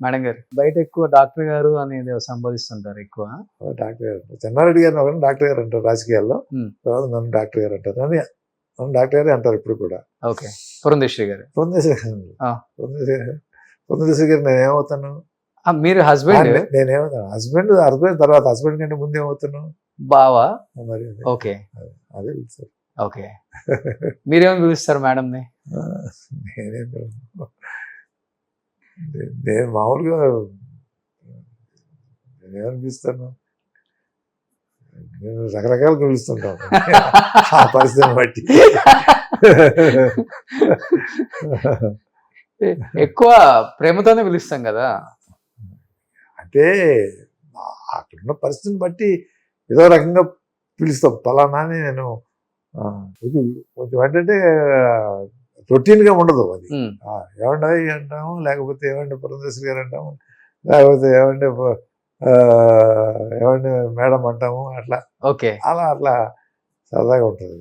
Madam గారు బయట ఎక్కువ డాక్టర్ గారు అనేది సంబోధిస్తుంటారు ఎక్కువ. డాక్టర్ గారు. చెన్నారెడ్డి గారిని ఒకరిని డాక్టర్ గారు అంటారు రాజకీయాల్లో. తర్వాత నన్ను డాక్టర్ గారు అంటారు. నన్ను నన్ను డాక్టర్ గారే అంటారు ఇప్పుడు కూడా. ఓకే. పురంధేశ్వరి గారు. పొందేశ్వరి గారు. నేను ఏమవుతాను? మీరు హస్బెండ్ నేనేమవుతాను హస్బెండ్ హస్బెండ్ తర్వాత హస్బెండ్ కంటే ముందు ఏమవుతాను? బావా? మరి. ఓకే. అదే సార్ ఓకే. మీరేమని పిలుస్తారు మేడం ని నేనేం నేను మామూలుగా నేనేమనిపిస్తాను? నేను రకరకాలు పిలుస్తుంటాను ఆ పరిస్థితిని బట్టి. ఎక్కువ ప్రేమతోనే పిలుస్తాం కదా. అంటే అక్కడున్న పరిస్థితిని బట్టి ఏదో రకంగా పిలుస్తాం. పలానా అని నేను కొంచెం ఏంటంటే రొటీన్గా ఉండదు అది ఉమ్, ఆ, ఏమండి అంటాము లేకపోతే ఏమండి పురంధేశ్వరి గారు అంటాము లేకపోతే ఏమండి ఆ, ఏమండి మేడం అంటాము అట్లా ఓకే అలా అట్లా సరదాగా ఉంటుంది